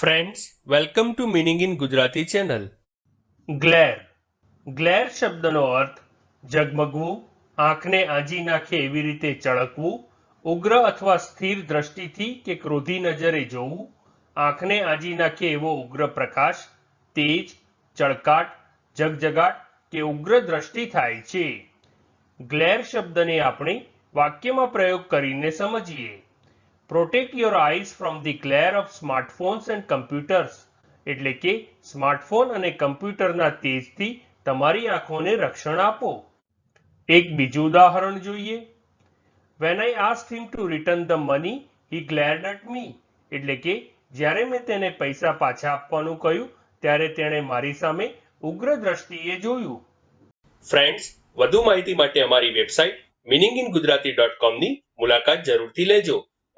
Friends welcome to meaning in Gujarati channel glare glare શબ્દનો અર્થ ઝગમગવું, આંખને આંજી નાખે એવી રીતે ચળકવું, ઉગ્ર અથવા સ્થિર દ્રષ્ટિથી કે ક્રોધી નજરે જોવું, આંખને આંજી નાખે એવો ઉગ્ર પ્રકાશ, તેજ, ચળકાટ જગજગાટ કે ઉગ્ર દ્રષ્ટિ થાય છે. ગ્લેર શબ્દને આપણે વાક્યમાં પ્રયોગ કરીને સમજીએ. Protect your eyes from the glare of smartphones and computers એટલે કે સ્માર્ટફોન અને કમ્પ્યુટરના તેજથી તમારી આંખોને રક્ષણ આપો. એક બીજું ઉદાહરણ જોઈએ. When I ask him to return the money he glared at me એટલે કે જ્યારે મેં તેને પૈસા પાછા આપવાનું કહ્યું, ત્યારે તેણે મારી સામે ઉગ્ર દ્રષ્ટિએ જોયું. ફ્રેન્ડ્સ વધુ માહિતી માટે અમારી website meaning in Gujarati dot કોમની મુલાકાત જરૂરથી લેજો.